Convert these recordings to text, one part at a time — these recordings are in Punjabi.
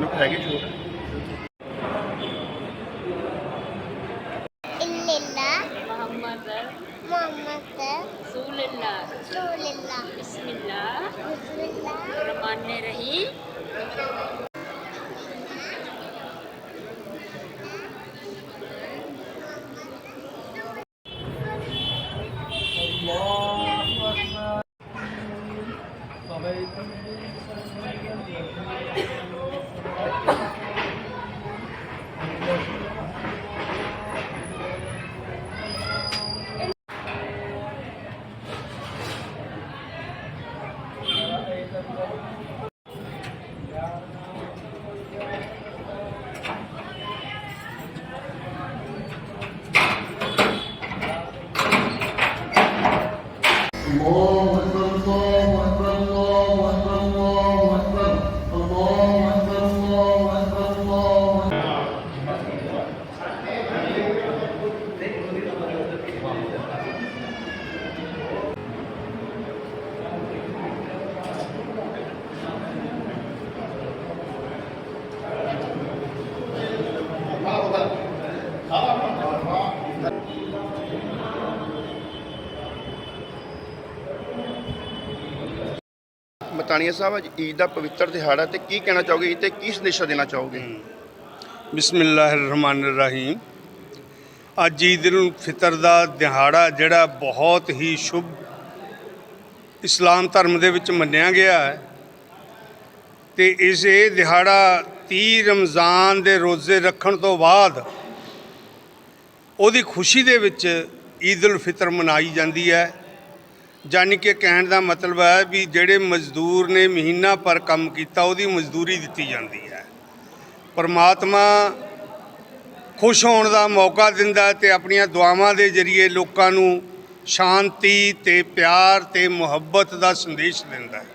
ਲੋਕ ਹੈਗੇ ਛੋਟ إلا محمد محمد رسول الله رسول الله بسم الله بسم الله الرحمن الرحيم more ਮਤਾਨੀਆ ਸਾਹਿਬ, ਅੱਜ ਈਦ ਦਾ ਪਵਿੱਤਰ ਦਿਹਾੜਾ ਤੇ ਕੀ ਕਹਿਣਾ ਚਾਹੋਗੇ? ਈਦ ਤੇ ਕੀ ਸੰਦੇਸ਼ਾ ਦੇਣਾ ਚਾਹੋਗੇ? ਬਿਸਮਿਲ੍ਲਾਹਿਰਰਹਿਮਾਨਿਰਰਹੀਮ। ਅੱਜ ਈਦ ਉਲ ਫਿਤਰ ਦਾ ਦਿਹਾੜਾ ਜਿਹੜਾ ਬਹੁਤ ਹੀ ਸ਼ੁਭ ਇਸਲਾਮ ਧਰਮ ਦੇ ਵਿੱਚ ਮੰਨਿਆ ਗਿਆ ਹੈ ਤੇ ਇਸ ਇਹ ਦਿਹਾੜਾ 30 ਰਮਜ਼ਾਨ ਦੇ ਰੋਜ਼ੇ ਰੱਖਣ ਤੋਂ ਬਾਅਦ ਉਹਦੀ ਖੁਸ਼ੀ ਦੇ ਵਿੱਚ ਈਦ ਉਲ ਫਿਤਰ ਮਨਾਈ ਜਾਂਦੀ ਹੈ। ਜਾਨੀ ਕਿ ਕਹਿਣ ਦਾ ਮਤਲਬ ਹੈ ਵੀ ਜਿਹੜੇ ਮਜ਼ਦੂਰ ਨੇ ਮਹੀਨਾ ਪਰ ਕੰਮ ਕੀਤਾ, ਉਹਦੀ ਮਜ਼ਦੂਰੀ ਦਿੱਤੀ ਜਾਂਦੀ ਹੈ। ਪਰਮਾਤਮਾ ਖੁਸ਼ ਹੋਣ ਦਾ ਮੌਕਾ ਦਿੰਦਾ ਹੈ ਤੇ ਆਪਣੀਆਂ ਦੁਆਵਾਂ ਦੇ ਜ਼ਰੀਏ ਲੋਕਾਂ ਨੂੰ ਸ਼ਾਂਤੀ ਤੇ ਪਿਆਰ ਤੇ ਮੁਹੱਬਤ ਦਾ ਸੰਦੇਸ਼ ਦਿੰਦਾ ਹੈ।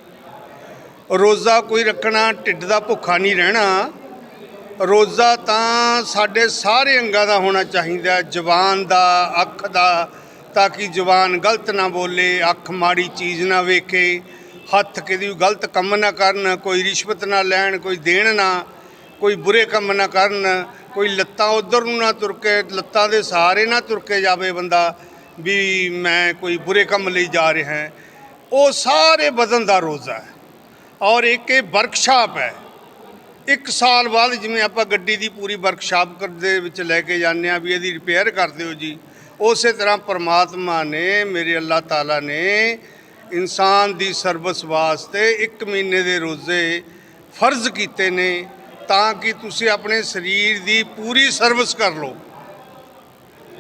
ਰੋਜ਼ਾ ਕੋਈ ਰੱਖਣਾ, ਢਿੱਡ ਦਾ ਭੁੱਖਾ ਨਹੀਂ ਰਹਿਣਾ। ਰੋਜ਼ਾ ਤਾਂ ਸਾਡੇ ਸਾਰੇ ਅੰਗਾਂ ਦਾ ਹੋਣਾ ਚਾਹੀਦਾ ਹੈ ਦਾ, ਅੱਖ ਦਾ ਤਾਂ ਕਿ ਜ਼ੁਬਾਨ ਗਲਤ ਨਾ ਬੋਲੇ, ਅੱਖ ਮਾੜੀ ਚੀਜ਼ ਨਾ ਵੇਖੇ, ਹੱਥ ਕਿਤੇ ਗਲਤ ਕੰਮ ਨਾ ਕਰਨ, ਕੋਈ ਰਿਸ਼ਵਤ ਨਾ ਲੈਣ, ਕੋਈ ਦੇਣ ਨਾ, ਕੋਈ ਬੁਰੇ ਕੰਮ ਨਾ ਕਰਨ, ਕੋਈ ਲੱਤਾਂ ਉਧਰ ਨੂੰ ਨਾ ਤੁਰ ਕੇ ਲੱਤਾਂ ਦੇ ਸਹਾਰੇ ਨਾ ਤੁਰ ਕੇ ਜਾਵੇ ਬੰਦਾ ਵੀ ਮੈਂ ਕੋਈ ਬੁਰੇ ਕੰਮ ਲਈ ਜਾ ਰਿਹਾ ਹਾਂ। ਉਹ ਸਾਰੇ ਬਦਨ ਦਾ ਰੋਜ਼ਾ ਹੈ ਔਰ ਇੱਕ ਇਹ ਵਰਕਸ਼ਾਪ ਹੈ। ਇੱਕ ਸਾਲ ਬਾਅਦ ਜਿਵੇਂ ਆਪਾਂ ਗੱਡੀ ਦੀ ਪੂਰੀ ਵਰਕਸ਼ਾਪ ਦੇ ਵਿੱਚ ਲੈ ਕੇ ਜਾਂਦੇ ਆ ਵੀ ਇਹਦੀ ਰਿਪੇਅਰ ਕਰ ਦਿਓ ਜੀ। ਉਸੇ ਤਰ੍ਹਾਂ ਪਰਮਾਤਮਾ ਨੇ, ਮੇਰੇ ਅੱਲਾਹ ਤਾਲਾ ਨੇ ਇਨਸਾਨ ਦੀ ਸਰਵਿਸ ਵਾਸਤੇ ਇੱਕ ਮਹੀਨੇ ਦੇ ਰੋਜ਼ੇ ਫਰਜ਼ ਕੀਤੇ ਨੇ ਤਾਂ ਕਿ ਤੁਸੀਂ ਆਪਣੇ ਸਰੀਰ ਦੀ ਪੂਰੀ ਸਰਵਿਸ ਕਰ ਲਓ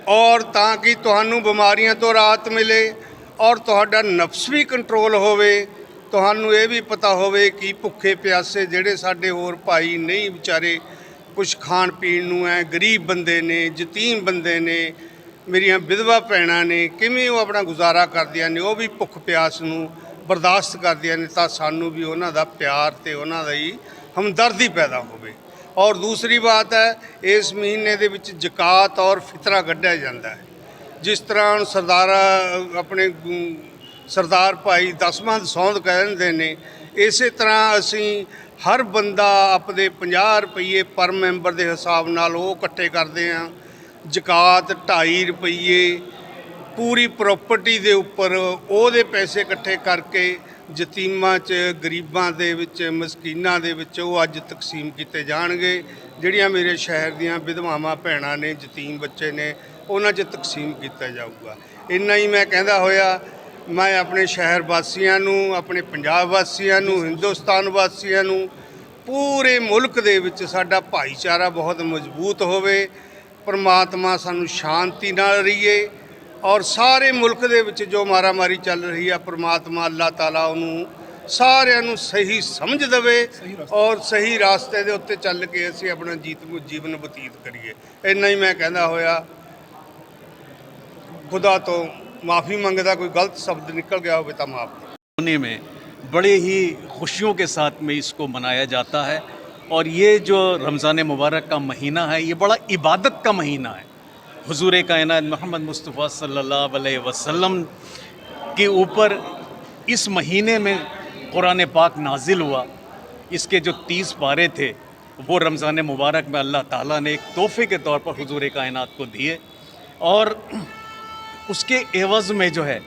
ਔਰ ਤਾਂ ਕਿ ਤੁਹਾਨੂੰ ਬਿਮਾਰੀਆਂ ਤੋਂ ਰਾਹਤ ਮਿਲੇ ਔਰ ਤੁਹਾਡਾ ਨਫਸ ਵੀ ਕੰਟਰੋਲ ਹੋਵੇ। ਤੁਹਾਨੂੰ ਇਹ ਵੀ ਪਤਾ ਹੋਵੇ ਕਿ ਭੁੱਖੇ ਪਿਆਸੇ ਜਿਹੜੇ ਸਾਡੇ ਹੋਰ ਭਾਈ ਨਹੀਂ, ਵਿਚਾਰੇ ਕੁਝ ਖਾਣ ਪੀਣ ਨੂੰ ਹੈ ਗਰੀਬ ਬੰਦੇ ਨੇ, ਯਤੀਮ ਬੰਦੇ ਨੇ ਮੇਰੀਆਂ ਵਿਧਵਾ ਭੈਣਾਂ ਨੇ, ਕਿਵੇਂ ਉਹ ਆਪਣਾ ਗੁਜ਼ਾਰਾ ਕਰਦੀਆਂ ਨੇ, ਉਹ ਵੀ ਭੁੱਖ ਪਿਆਸ ਨੂੰ ਬਰਦਾਸ਼ਤ ਕਰਦੀਆਂ ਨੇ, ਤਾਂ ਸਾਨੂੰ ਵੀ ਉਹਨਾਂ ਦਾ ਪਿਆਰ ਤੇ ਉਹਨਾਂ ਦਾ ਹੀ ਹਮਦਰਦੀ ਪੈਦਾ ਹੋਵੇ। ਔਰ ਦੂਸਰੀ ਬਾਤ ਹੈ, ਇਸ ਮਹੀਨੇ ਦੇ ਵਿੱਚ ਜ਼ਕਾਤ ਔਰ ਫਿਤਰਾ ਕੱਢਿਆ ਜਾਂਦਾ ਹੈ। ਜਿਸ ਤਰ੍ਹਾਂ ਹੁਣ ਸਰਦਾਰਾ, ਆਪਣੇ ਸਰਦਾਰ ਭਾਈ ਦਸਵਾਂ ਦਸੌਂਦ ਕਹਿੰਦੇ ਨੇ, ਇਸੇ ਤਰ੍ਹਾਂ ਅਸੀਂ ਹਰ ਬੰਦਾ ਆਪਦੇ 50 ਰੁਪਏ ਪਰ ਮੈਂਬਰ ਦੇ ਹਿਸਾਬ ਨਾਲ ਉਹ ਇਕੱਠੇ ਕਰਦੇ ਹਾਂ। ਜ਼ਕਾਤ 2.5 ਰੁਪਏ ਪੂਰੀ ਪ੍ਰਾਪਰਟੀ ਦੇ ਉੱਪਰ ਉਹਦੇ ਪੈਸੇ ਇਕੱਠੇ ਕਰਕੇ ਯਤੀਮਾਂ 'ਚ, ਗਰੀਬਾਂ ਦੇ ਵਿੱਚ, ਮਸਕੀਨਾਂ ਦੇ ਵਿੱਚ ਉਹ ਅੱਜ ਤਕਸੀਮ ਕੀਤੇ ਜਾਣਗੇ। ਜਿਹੜੀਆਂ ਮੇਰੇ ਸ਼ਹਿਰ ਦੀਆਂ ਵਿਧਵਾਵਾਂ ਭੈਣਾਂ ਨੇ ਯਤੀਮ ਬੱਚੇ ਨੇ, ਉਹਨਾਂ 'ਚ ਤਕਸੀਮ ਕੀਤਾ ਜਾਊਗਾ। ਇੰਨਾ ਹੀ ਮੈਂ ਕਹਿੰਦਾ ਹੋਇਆ, ਮੈਂ ਆਪਣੇ ਸ਼ਹਿਰ ਵਾਸੀਆਂ ਨੂੰ, ਆਪਣੇ ਪੰਜਾਬ ਵਾਸੀਆਂ ਨੂੰ, ਹਿੰਦੁਸਤਾਨ ਵਾਸੀਆਂ ਨੂੰ, ਪੂਰੇ ਮੁਲਕ ਦੇ ਵਿੱਚ ਸਾਡਾ ਭਾਈਚਾਰਾ ਬਹੁਤ ਮਜ਼ਬੂਤ ਹੋਵੇ। ਪਰਮਾਤਮਾ ਸਾਨੂੰ ਸ਼ਾਂਤੀ ਨਾਲ ਰਹੀਏ ਔਰ ਸਾਰੇ ਮੁਲਕ ਦੇ ਵਿੱਚ ਜੋ ਮਾਰਾਮਾਰੀ ਚੱਲ ਰਹੀ ਆ ਪਰਮਾਤਮਾ ਅੱਲਾਹ ਤਾਲਾ ਉਹਨੂੰ ਸਾਰਿਆਂ ਨੂੰ ਸਹੀ ਸਮਝ ਦੇਵੇ ਔਰ ਸਹੀ ਰਾਸਤੇ ਦੇ ਉੱਤੇ ਚੱਲ ਕੇ ਅਸੀਂ ਆਪਣਾ ਜੀਤ ਜੀਵਨ ਬਤੀਤ ਕਰੀਏ ਇੰਨਾ ਹੀ ਮੈਂ ਕਹਿੰਦਾ ਹੋਇਆ ਖੁਦਾ ਤੋਂ ਮਾਫੀ ਮੰਗਦਾ ਕੋਈ ਗਲਤ ਸ਼ਬਦ ਨਿਕਲ ਗਿਆ ਹੋਵੇ ਤਾਂ ਮਾਫ होने में बड़े ही खुशियों के साथ में इसको मनाया जाता है اور یہ جو رمضان مبارک کا مہینہ ہے، یہ بڑا عبادت کا مہینہ ہے۔ حضور کائنات محمد مصطفیٰ صلی اللہ علیہ وسلم کے اوپر اس مہینے میں قرآن پاک نازل ہوا۔ اس کے جو تیس پارے تھے، وہ رمضان مبارک میں اللہ تعالیٰ نے ایک تحفے کے طور پر حضور کائنات کو دیے۔ اور اس کے عوض میں جو ہے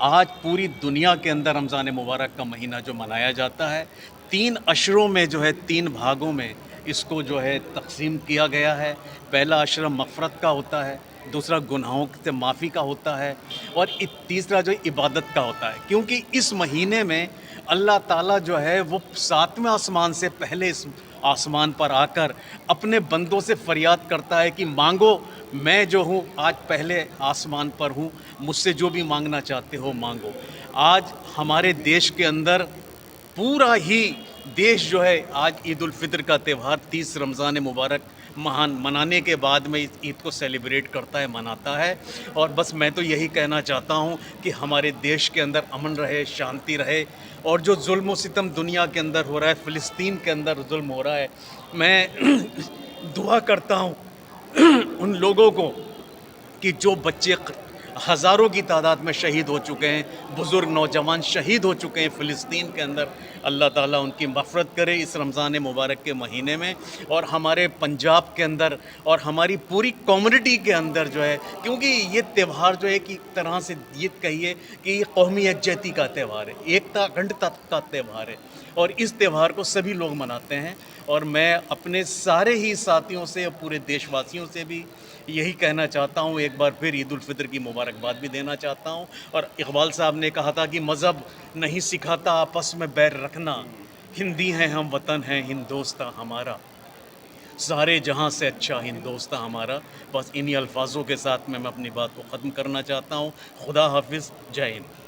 آج پوری دنیا کے اندر رمضان مبارک کا مہینہ جو منایا جاتا ہے، تین عشروں میں جو ہے، تین بھاگوں میں اس کو جو ہے تقسیم کیا گیا ہے۔ پہلا عشر مغفرت کا ہوتا ہے، دوسرا گناہوں سے معافی کا ہوتا ہے اور تیسرا جو عبادت کا ہوتا ہے۔ کیونکہ اس مہینے میں اللہ تعالیٰ جو ہے، وہ ساتویں آسمان سے پہلے اس آسمان پر آ کر اپنے بندوں سے فریاد کرتا ہے کہ مانگو، میں جو ہوں، آج پہلے آسمان پر ہوں، مجھ سے جو بھی مانگنا چاہتے ہو مانگو۔ آج ہمارے دیش کے اندر پورا ہی دیش جو ہے، آج عید الفطر کا تہوار، تیس رمضان مبارک مہان منانے کے بعد میں اس عید کو سیلیبریٹ کرتا ہے، مناتا ہے۔ اور بس میں تو یہی کہنا چاہتا ہوں کہ ہمارے دیش کے اندر امن رہے، شانتی رہے۔ اور جو ظلم و ستم دنیا کے اندر ہو رہا ہے، فلسطین کے اندر ظلم ہو رہا ہے، میں دعا کرتا ہوں ان لوگوں کو کہ جو بچے ہزاروں کی تعداد میں شہید ہو چکے ہیں، بزرگ نوجوان شہید ہو چکے ہیں فلسطین کے اندر۔ اللہ تعالیٰ ان کی مفرت کرے اس رمضان مبارک کے مہینے میں۔ اور ہمارے پنجاب کے اندر اور ہماری پوری کمیونٹی کے اندر جو ہے، کیونکہ یہ تہوار جو ہے کہ ایک طرح سے یہ کہیے کہ یہ قومی یکجہتی کا تہوار ہے، ایکتا اکھنڈتا کا تہوار ہے۔ اور اس تہوار کو سبھی لوگ مناتے ہیں اور میں اپنے سارے ہی ساتھیوں سے پورے دیش واسیوں سے بھی یہی کہنا چاہتا ہوں، ایک بار پھر عید الفطر کی مبارکباد بھی دینا چاہتا ہوں۔ اور اقبال صاحب نے کہا تھا کہ مذہب نہیں سکھاتا، آپس میں بیر رکھنا۔ ہندی ہیں ہم، وطن ہیں ہندوستہ ہمارا۔ سارے جہاں سے اچھا ہندوستہ ہمارا۔ بس انہی الفاظوں کے ساتھ میں میں اپنی بات کو ختم کرنا چاہتا ہوں۔ خدا حافظ، جے ہند۔